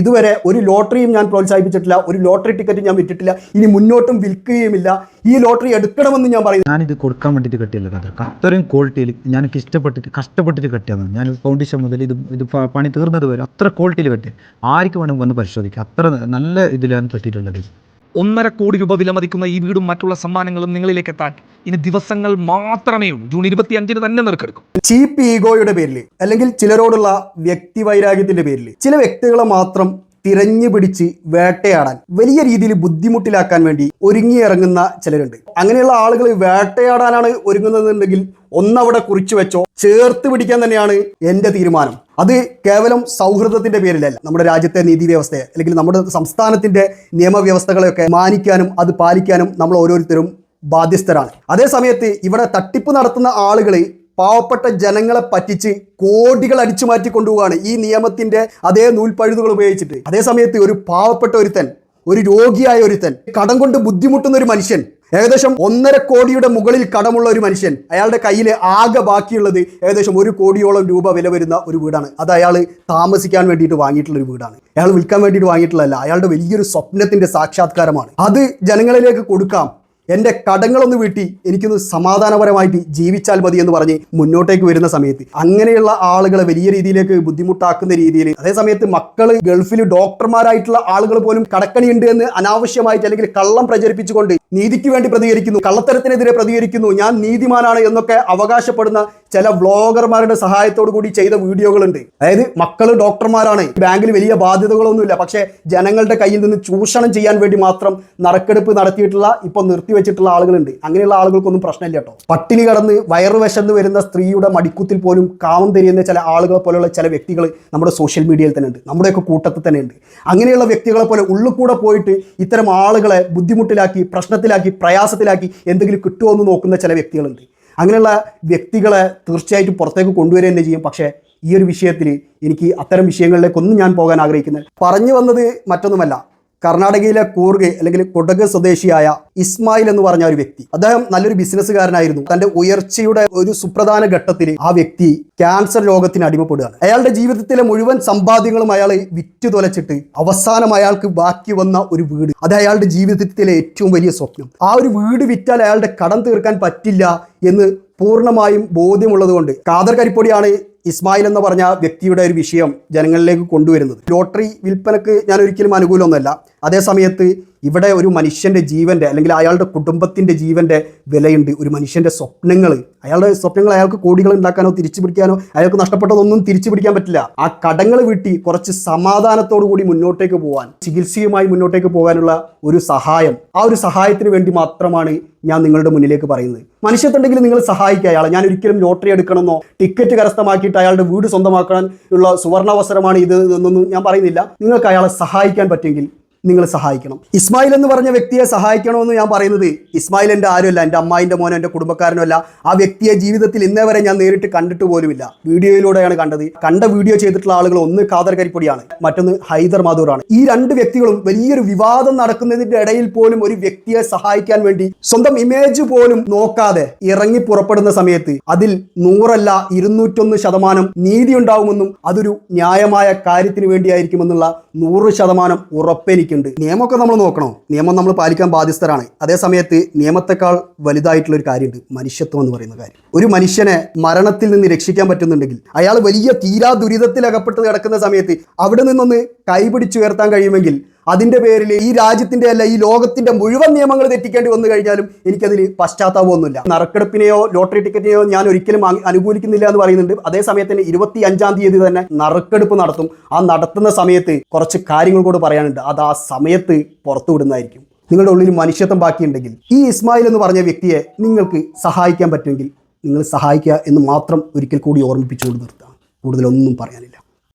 ഇതുവരെ ഒരു ലോട്ടറിയും ഞാൻ പ്രോത്സാഹിപ്പിച്ചിട്ടില്ല ഒരു ലോട്ടറി ടിക്കറ്റ് ഞാൻ വിറ്റിട്ടില്ല ഇനി മുന്നോട്ടും വിൽക്കുകയുമില്ല. ഈ ലോട്ടറി എടുക്കണമെന്ന് ഞാൻ പറയുന്നു. ഞാനിത് കൊടുക്കാൻ വേണ്ടിയിട്ട് കെട്ടിയല്ല കഥ. അത്രയും ക്വാളിറ്റിയിൽ ഞാൻ ഇഷ്ടപ്പെട്ടിട്ട് കഷ്ടപ്പെട്ടിട്ട് കെട്ടിയതാണ് ഞാൻ ഫൗണ്ടേഷൻ മുതൽ ഇത് ഇത് പണി തീർന്നത് വരെ അത്ര ക്വാളിറ്റിയിൽ കെട്ടി. ആർക്ക് വേണമെങ്കിൽ വന്ന് പരിശോധിക്കാം. അത്ര നല്ല ഇതിലാണ് കെട്ടിയിട്ടുള്ളത്. ഒന്നര കോടി രൂപ വിലമതിക്കുന്ന ഈ വീടും മറ്റുള്ള സമ്മാനങ്ങളും നിങ്ങളിലേക്ക് എത്താൻ ഇനി ദിവസങ്ങൾ മാത്രമേ ഉള്ളൂ. ജൂൺ ഇരുപത്തി അഞ്ചിന് തന്നെ നിർക്കെടുക്കും ചീപ്പ് ഈഗോയുടെ പേരിൽ അല്ലെങ്കിൽ ചിലരോടുള്ള വ്യക്തി വൈരാഗ്യത്തിന്റെ പേരിൽ ചില വ്യക്തികളെ മാത്രം തിരഞ്ഞു പിടിച്ച് വേട്ടയാടാൻ വലിയ രീതിയിൽ ബുദ്ധിമുട്ടിലാക്കാൻ വേണ്ടി ഒരുങ്ങിയിറങ്ങുന്ന ചിലരുണ്ട്. അങ്ങനെയുള്ള ആളുകൾ വേട്ടയാടാനാണ് ഒരുങ്ങുന്നതെന്നുണ്ടെങ്കിൽ ഒന്നവിടെ കുറിച്ചു വെച്ചോ ചേർത്ത് പിടിക്കാൻ തന്നെയാണ് എന്റെ തീരുമാനം. അത് കേവലം സൗഹൃദത്തിന്റെ പേരിലല്ല. നമ്മുടെ രാജ്യത്തെ നീതി വ്യവസ്ഥയെ അല്ലെങ്കിൽ നമ്മുടെ സംസ്ഥാനത്തിന്റെ നിയമവ്യവസ്ഥകളെയൊക്കെ മാനിക്കാനും അത് പാലിക്കാനും നമ്മൾ ഓരോരുത്തരും ബാധ്യസ്ഥരാണ്. അതേ സമയത്ത് ഇവിടെ തട്ടിപ്പ് നടത്തുന്ന ആളുകൾ പാവപ്പെട്ട ജനങ്ങളെ പറ്റിച്ച് കോടികൾ അടിച്ചു മാറ്റി കൊണ്ടുപോവാണ് ഈ നിയമത്തിന്റെ അതേ നൂൽപ്പഴുതുകൾ ഉപയോഗിച്ചിട്ട്. അതേ സമയത്ത് ഒരു പാവപ്പെട്ട ഒരുത്തൻ ഒരു രോഗിയായ ഒരുത്തൻ കടം കൊണ്ട് ബുദ്ധിമുട്ടുന്ന ഒരു മനുഷ്യൻ ഏകദേശം ഒന്നര കോടിയുടെ മുകളിൽ കടമുള്ള ഒരു മനുഷ്യൻ. അയാളുടെ കയ്യിൽ ആകെ ബാക്കിയുള്ളത് ഏകദേശം ഒരു കോടിയോളം രൂപ വില വരുന്ന ഒരു വീടാണ്. അത് അയാൾ താമസിക്കാൻ വേണ്ടിയിട്ട് വാങ്ങിയിട്ടുള്ള ഒരു വീടാണ്. അയാൾ വിൽക്കാൻ വേണ്ടിയിട്ട് വാങ്ങിയിട്ടുള്ളതല്ല അയാളുടെ വലിയൊരു സ്വപ്നത്തിന്റെ സാക്ഷാത്കാരമാണ്. അത് ജനങ്ങളിലേക്ക് കൊടുക്കാം. എന്റെ കടങ്ങളൊന്ന് വീട്ടി എനിക്കൊന്ന് സമാധാനപരമായിട്ട് ജീവിച്ചാൽ മതി എന്ന് പറഞ്ഞ് മുന്നോട്ടേക്ക് വരുന്ന സമയത്ത് അങ്ങനെയുള്ള ആളുകളെ വലിയ രീതിയിലേക്ക് ബുദ്ധിമുട്ടാക്കുന്ന രീതിയിൽ അതേസമയത്ത് മക്കൾ ഗൾഫിൽ ഡോക്ടർമാരായിട്ടുള്ള ആളുകൾ പോലും കടക്കണിയുണ്ട് എന്ന് അനാവശ്യമായിട്ട് അല്ലെങ്കിൽ കള്ളം പ്രചരിപ്പിച്ചുകൊണ്ട് നീതിക്ക് വേണ്ടി പ്രതികരിക്കുന്നു കള്ളത്തരത്തിനെതിരെ പ്രതികരിക്കുന്നു ഞാൻ നീതിമാനാണ് എന്നൊക്കെ അവകാശപ്പെടുന്ന ചില വ്ളോഗർമാരുടെ സഹായത്തോടു കൂടി ചെയ്ത വീഡിയോകളുണ്ട്. അതായത് മക്കൾ ഡോക്ടർമാരാണ് ബാങ്കിൽ വലിയ ബാധ്യതകളൊന്നുമില്ല പക്ഷേ ജനങ്ങളുടെ കയ്യിൽ നിന്ന് ചൂഷണം ചെയ്യാൻ വേണ്ടി മാത്രം നറുക്കെടുപ്പ് നടത്തിയിട്ടുള്ള ഇപ്പൊ നിർത്തിവെച്ചിട്ടുള്ള ആളുകളുണ്ട്. അങ്ങനെയുള്ള ആളുകൾക്കൊന്നും പ്രശ്നമില്ല കേട്ടോ. പട്ടിണി കടന്ന് വയറു വിശന്ന് വരുന്ന സ്ത്രീയുടെ മടിക്കുത്തിൽ പോലും കാമം തിരിയുന്ന ചില ആളുകളെ പോലെയുള്ള ചില വ്യക്തികൾ നമ്മുടെ സോഷ്യൽ മീഡിയയിൽ തന്നെ ഉണ്ട്. നമ്മുടെയൊക്കെ കൂട്ടത്തിൽ തന്നെ ഉണ്ട്. അങ്ങനെയുള്ള വ്യക്തികളെ പോലെ ഉള്ളിൽ കൂടെ പോയിട്ട് ഇത്തരം ആളുകളെ ബുദ്ധിമുട്ടിലാക്കി പ്രശ്നത്തിലാക്കി പ്രയാസത്തിലാക്കി എന്തെങ്കിലും കിട്ടുമോ എന്ന് നോക്കുന്ന ചില വ്യക്തികളുണ്ട്. അങ്ങനെയുള്ള വ്യക്തികളെ തീർച്ചയായിട്ടും പുറത്തേക്ക് കൊണ്ടുവരിക തന്നെ ചെയ്യും. പക്ഷേ ഈ ഒരു വിഷയത്തിൽ എനിക്ക് അത്തരം വിഷയങ്ങളിലേക്കൊന്നും ഞാൻ പോകാൻ ആഗ്രഹിക്കുന്നത് പറഞ്ഞു വന്നത് മറ്റൊന്നുമല്ല. കർണാടകയിലെ കൂർഗ് അല്ലെങ്കിൽ കൊടക് സ്വദേശിയായ ഇസ്മായിൽ എന്ന് പറഞ്ഞ ഒരു വ്യക്തി. അദ്ദേഹം നല്ലൊരു ബിസിനസ്സുകാരനായിരുന്നു. തന്റെ ഉയർച്ചയുടെ ഒരു സുപ്രധാന ഘട്ടത്തിൽ ആ വ്യക്തി ക്യാൻസർ രോഗത്തിന് അടിമപ്പെടുകയാണ്. അയാളുടെ ജീവിതത്തിലെ മുഴുവൻ സമ്പാദ്യങ്ങളും അയാൾ വിറ്റു തുലച്ചിട്ട് അവസാനം അയാൾക്ക് ബാക്കി വന്ന ഒരു വീട്. അത് അയാളുടെ ജീവിതത്തിലെ ഏറ്റവും വലിയ സ്വപ്നം. ആ ഒരു വീട് വിറ്റാൽ അയാളുടെ കടം തീർക്കാൻ പറ്റില്ല എന്ന് പൂർണമായും ബോധ്യമുള്ളതുകൊണ്ട് കാദർ കരിപ്പൊടിയാണ് ഇസ്മായിൽ എന്ന് പറഞ്ഞ വ്യക്തിയുടെ ഒരു വിഷയം ജനങ്ങളിലേക്ക് കൊണ്ടുവരുന്നത്. ലോട്ടറി വിൽപ്പനക്ക് ഞാൻ ഒരിക്കലും അനുകൂലമൊന്നുമല്ല. അതേസമയത്ത് ഇവിടെ ഒരു മനുഷ്യന്റെ ജീവന്റെ അല്ലെങ്കിൽ അയാളുടെ കുടുംബത്തിന്റെ ജീവന്റെ വിലയുണ്ട്. ഒരു മനുഷ്യന്റെ സ്വപ്നങ്ങൾ അയാളുടെ സ്വപ്നങ്ങൾ അയാൾക്ക് കോടികൾ ഉണ്ടാക്കാനോ തിരിച്ചു പിടിക്കാനോ അയാൾക്ക് നഷ്ടപ്പെട്ടതൊന്നും തിരിച്ചു പിടിക്കാൻ പറ്റില്ല. ആ കടങ്ങൾ വീട്ടി കുറച്ച് സമാധാനത്തോടു കൂടി മുന്നോട്ടേക്ക് പോകാൻ ചികിത്സയുമായി മുന്നോട്ടേക്ക് പോകാനുള്ള ഒരു സഹായം. ആ ഒരു സഹായത്തിന് വേണ്ടി മാത്രമാണ് ഞാൻ നിങ്ങളുടെ മുന്നിലേക്ക് പറയുന്നത്. മനുഷ്യത്തുണ്ടെങ്കിൽ നിങ്ങൾ സഹായിക്കുക അയാളെ. ഞാൻ ഒരിക്കലും ലോട്ടറി എടുക്കണമെന്നോ ടിക്കറ്റ് കരസ്ഥമാക്കിയിട്ട് അയാളുടെ വീട് സ്വന്തമാക്കാൻ ഉള്ള സുവർണാവസരമാണ് ഇത് എന്നൊന്നും ഞാൻ പറയുന്നില്ല. നിങ്ങൾക്ക് അയാളെ സഹായിക്കാൻ പറ്റുമെങ്കിൽ നിങ്ങൾ സഹായിക്കണം. ഇസ്മായിൽ എന്ന് പറഞ്ഞ വ്യക്തിയെ സഹായിക്കണമെന്ന് ഞാൻ പറയുന്നത് ഇസ്മായിൽ എന്റെ ആരുമല്ല എന്റെ അമ്മായിന്റെ മോനോ എന്റെ കുടുംബക്കാരനോ അല്ല. ആ വ്യക്തിയെ ജീവിതത്തിൽ ഇന്നേ വരെ ഞാൻ നേരിട്ട് കണ്ടിട്ട് പോലുമില്ല. വീഡിയോയിലൂടെയാണ് കണ്ടത്. കണ്ട വീഡിയോ ചെയ്തിട്ടുള്ള ആളുകൾ ഒന്ന് ഖാദർ കരിപ്പൊടിയാണ് മറ്റൊന്ന് ഹൈദർ മാധൂറാണ് ഈ രണ്ട് വ്യക്തികളും വലിയൊരു വിവാദം നടക്കുന്നതിന്റെ ഇടയിൽ പോലും ഒരു വ്യക്തിയെ സഹായിക്കാൻ വേണ്ടി സ്വന്തം ഇമേജ് പോലും നോക്കാതെ ഇറങ്ങി പുറപ്പെടുന്ന സമയത്ത് അതിൽ നൂറല്ല ഇരുന്നൂറ്റൊന്ന് ശതമാനം നീതി ഉണ്ടാവുമെന്നും അതൊരു ന്യായമായ കാര്യത്തിന് വേണ്ടിയായിരിക്കുമെന്നുള്ള നൂറ് ശതമാനം ഉറപ്പെനിക്കുണ്ട് നിയമമൊക്കെ നമ്മൾ നോക്കണം. നിയമം നമ്മൾ പാലിക്കാൻ ബാധ്യസ്ഥരാണ്. അതേ സമയത്ത് നിയമത്തെക്കാൾ വലുതായിട്ടുള്ള ഒരു കാര്യമുണ്ട്. മനുഷ്യത്വം എന്ന് പറയുന്ന കാര്യം. ഒരു മനുഷ്യനെ മരണത്തിൽ നിന്ന് രക്ഷിക്കാൻ പറ്റുന്നുണ്ടെങ്കിൽ അയാൾ വലിയ തീരാ ദുരിതത്തിൽ അകപ്പെട്ട് കിടക്കുന്ന സമയത്ത് അവിടെ നിന്നൊന്ന് കൈപിടിച്ചുയർത്താൻ കഴിയുമെങ്കിൽ അതിന്റെ പേരിൽ ഈ രാജ്യത്തിന്റെ അല്ല ഈ ലോകത്തിന്റെ മുഴുവൻ നിയമങ്ങൾ തെറ്റിക്കേണ്ടി വന്നു കഴിഞ്ഞാലും എനിക്കതിൽ പശ്ചാത്താപമൊന്നുമില്ല. നറുക്കെടുപ്പിനെയോ ലോട്ടറി ടിക്കറ്റിനെയോ ഞാൻ ഒരിക്കലും അനുകൂലിക്കുന്നില്ല എന്ന് പറയുന്നുണ്ട്. അതേ സമയത്ത് തന്നെ ഇരുപത്തി അഞ്ചാം തീയതി തന്നെ നറുക്കെടുപ്പ് നടത്തും. ആ നടത്തുന്ന സമയത്ത് കുറച്ച് കാര്യങ്ങൾ കൂടെ പറയാനുണ്ട്. അത് ആ സമയത്ത് പുറത്തു വിടുന്നതായിരിക്കും. നിങ്ങളുടെ ഉള്ളിൽ മനുഷ്യത്വം ബാക്കിയുണ്ടെങ്കിൽ ഈ ഇസ്മായിൽ എന്ന് പറഞ്ഞ വ്യക്തിയെ നിങ്ങൾക്ക് സഹായിക്കാൻ പറ്റുമെങ്കിൽ നിങ്ങൾ സഹായിക്കുക എന്ന് മാത്രം ഒരിക്കൽ കൂടി ഓർമ്മിപ്പിച്ചുകൊണ്ട് നിർത്താം. കൂടുതലൊന്നും പറയാനില്ല.